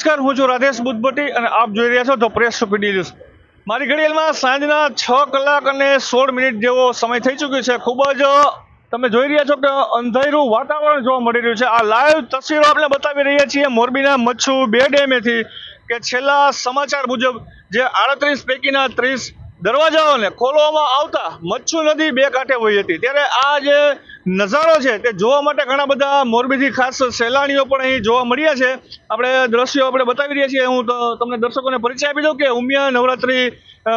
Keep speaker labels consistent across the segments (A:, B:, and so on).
A: નમસ્કાર, હું છું રાધેશ બુદ્ધભટ્ટી અને આપ જોઈ રહ્યા છો ધ પ્રેસ પીડી ન્યૂઝ. મારી ઘડિયાળમાં સાંજના છ કલાક અને સોળ મિનિટ જેવો સમય થઈ ચૂક્યો છે. ખૂબ જ તમે જોઈ રહ્યા છો કે અંધારું વાતાવરણ જોવા મળી રહ્યું છે. આ લાઈવ તસવીરો આપણે બતાવી રહ્યા છીએ મોરબીના મચ્છુ બે ડેમેથી કે છેલ્લા સમાચાર મુજબ જે આડત્રીસ પૈકીના ત્રીસ દરવાજાઓને ખોલવામાં આવતા મચ્છુ નદી બે કાંઠે વહી હતી. ત્યારે આ જે નજારો છે તે જોવા માટે ઘણા બધા મોરબીથી ખાસ સહેલાણીઓ પણ અહીં જોવા મળ્યા છે. આપણે દ્રશ્યો આપણે બતાવી રહ્યા છીએ. હું તમને દર્શકોને પરિચય આપી દઉં કે ઉમિયા નવરાત્રી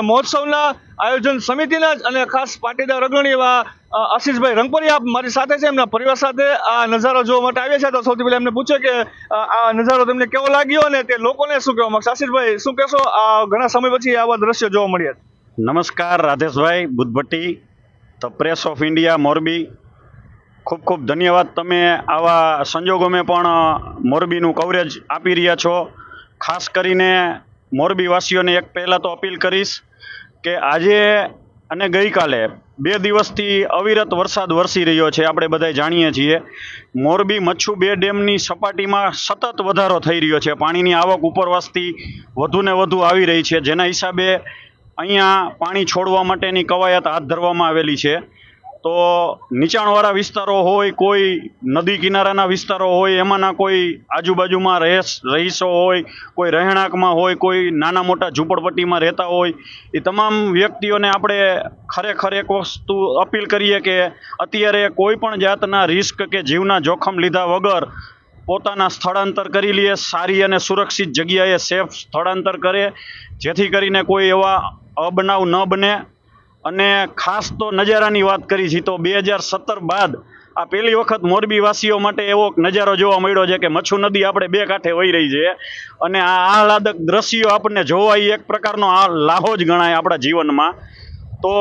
A: મહોત્સવના આયોજન સમિતિના જ અને ખાસ પાટીદાર અગ્રણી એવા આશીષભાઈ રંગપરિયા મારી સાથે છે. એમના પરિવાર સાથે આ નજારો જોવા માટે આવ્યા છે. તો સૌથી પહેલા એમને પૂછે કે આ નજારો તમને કેવો લાગ્યો અને તે લોકોને શું કહેવા માંગશે? આશીષભાઈ, શું કહેશો? આ ઘણા સમય પછી આવા દ્રશ્યો જોવા મળ્યા
B: નમસ્કાર, રાધેશભાઈ, Buddhbhatti, the press of India, Morbi. ખૂબ ખૂબ ધન્યવાદ. તમે આવા સંજોગોમાં પણ મોરબીનું કવરેજ આપી રહ્યા છો. ખાસ કરીને મોરબીવાસીઓને એક પહેલાં તો અપીલ કરીશ કે આજે અને ગઈકાલે બે દિવસથી અવિરત વરસાદ વરસી રહ્યો છે, આપણે બધાય જાણીએ છીએ. મોરબી મચ્છુ બે ડેમની સપાટીમાં સતત વધારો થઈ રહ્યો છે. પાણીની આવક ઉપરવાસથી વધુ ને વધુ આવી રહી છે. જેના હિસાબે અહીંયા પાણી છોડવા માટેની કવાયત હાથ ધરવામાં આવેલી છે. તો નીચાણવાળા વિસ્તારો હોય, કોઈ નદી કિનારાના વિસ્તારો હોય, એમાંના કોઈ આજુબાજુમાં રહેશ, રહીશો હોય, કોઈ રહેણાંકમાં હોય, કોઈ નાના મોટા ઝૂંપડપટ્ટીમાં રહેતા હોય, એ તમામ વ્યક્તિઓને આપણે ખરેખર એક વસ્તુ અપીલ કરીએ કે અત્યારે કોઈ પણ જાતના રિસ્ક કે જીવના જોખમ લીધા વગર પોતાના સ્થળાંતર કરી લઈએ સારી અને સુરક્ષિત જગ્યાએ સેફ સ્થળાંતર કરે, જેથી કરીને કોઈ એવા અબનાવ ન બને. અને ખાસ તો નજારાની વાત કરી છે, તો બે હજાર સત્તર બાદ આ પહેલી વખત મોરબીવાસીઓ માટે એવો નજારો જોવા મળ્યો છે કે મચ્છુ નદી આપણે બે કાંઠે વહી રહી છે. અને આ આહલાદક દ્રશ્યો આપણને જોવા એ એક પ્રકારનો આ લાહો જ ગણાય આપણા જીવનમાં. તો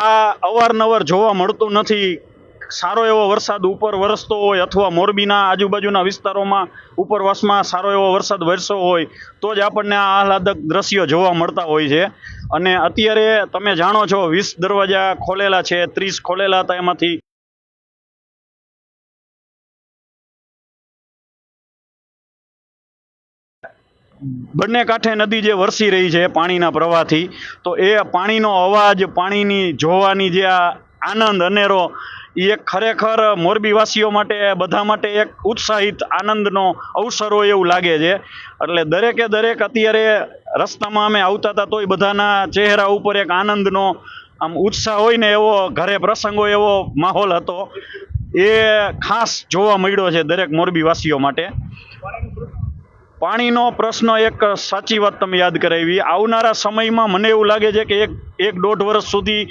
B: આ અવારનવાર જોવા મળતું નથી. સારો એવો વરસાદ ઉપર વરસતો હોય અથવા મોરબીના આજુબાજુના વિસ્તારોમાં ઉપરવાસમાં સારો એવો વરસાદ વરસ્યો હોય, તો જ આપણને આ આહલાદક દ્રશ્યો જોવા મળતા હોય છે. અને અત્યારે તમે જાણો છો, વીસ દરવાજા ખોલેલા છે, ત્રીસ ખોલેલા હતા એમાંથી. બંને કાંઠે નદી જે વરસી રહી છે પાણીના પ્રવાહથી, તો એ પાણીનો અવાજ, પાણીની જોવાની જે આનંદ, અનેરો એ એક ખરેખર મોરબીવાસીઓ માટે, બધા માટે એક ઉત્સાહિત, આનંદનો અવસર હોય એવું લાગે છે. એટલે દરેકે દરેક અત્યારે રસ્તામાં અમે આવતા હતા તોય બધાના ચહેરા ઉપર એક આનંદનો આમ ઉત્સાહ હોય ને એવો ઘરે પ્રસંગો એવો માહોલ હતો. એ ખાસ જોવા મળ્યો છે દરેક મોરબીવાસીઓ માટે. પાણીનો પ્રશ્ન એક સાચી વાત તમે યાદ કરાવી. આવનારા સમયમાં મને એવું લાગે છે કે એક એક દોઢ વર્ષ સુધી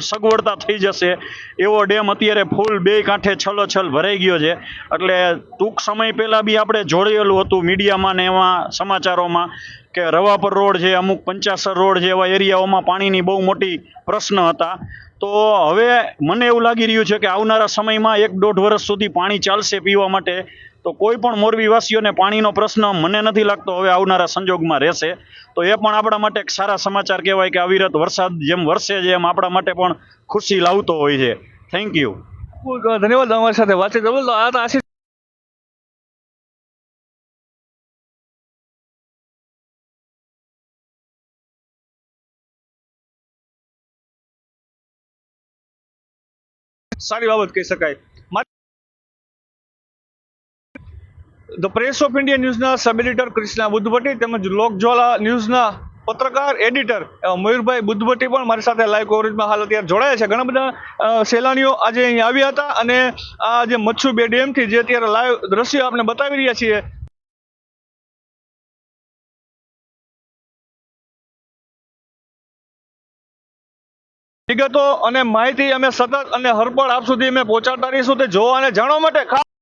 B: સગવડતા થઈ જશે. એવો ડેમ અત્યારે ફૂલ બે કાંઠે છલોછલ ભરાઈ ગયો છે. એટલે ટૂંક સમય પહેલાં બી આપણે જોડેલું હતું મીડિયામાં ને એમાં સમાચારોમાં કે રવાપર રોડ છે, અમુક પંચાસર રોડ છે, એવા એરિયાઓમાં પાણીની બહુ મોટી પ્રશ્ન હતા. તો હવે મને એવું લાગી રહ્યું છે કે આવનારા સમયમાં એક દોઢ વર્ષ સુધી પાણી ચાલશે પીવા માટે. તો કોઈ પણ મોરબીવાસીઓને પાણીનો પ્રશ્ન મને નથી લાગતો હવે આવનારા સંજોગમાં રહેશે. તો એ પણ આપણા માટે એક સારા સમાચાર કહેવાય કે અવિરત વરસાદ જેમ વરસે છે એમ આપણા માટે પણ ખુશી લાવતો હોય છે. થેન્ક યુ
A: ધન્યવાદ અમારી સાથે વાતચીત. આ તો આશીષ સારી બાબત કહી શકાય. ધ પ્રેસ ઓફ ઇન્ડિયા ન્યૂઝના સબ એડિટર કૃષ્ણા બુદ્ધભટ્ટી તેમજ લોકજ્વાલા ન્યૂઝના પત્રકાર, એડિટર મયુરભાઈ બુદ્ધભટ્ટી પણ મારી સાથે લાઈવ કવરેજમાં હાલ અત્યારે જોડાયા છે. ઘણા બધા સહેલાણીઓ આજે અહીં આવ્યા હતા અને આ જે મચ્છુ બે ડેમથી જે અત્યારે લાઈવ દ્રશ્યો આપણે બતાવી રહ્યા છીએ. વિગતો અને માહિતી અમે સતત અને હરપળ આપ સુધી અમે પહોંચાડતા રહીશું તે જોવા અને જાણવા માટે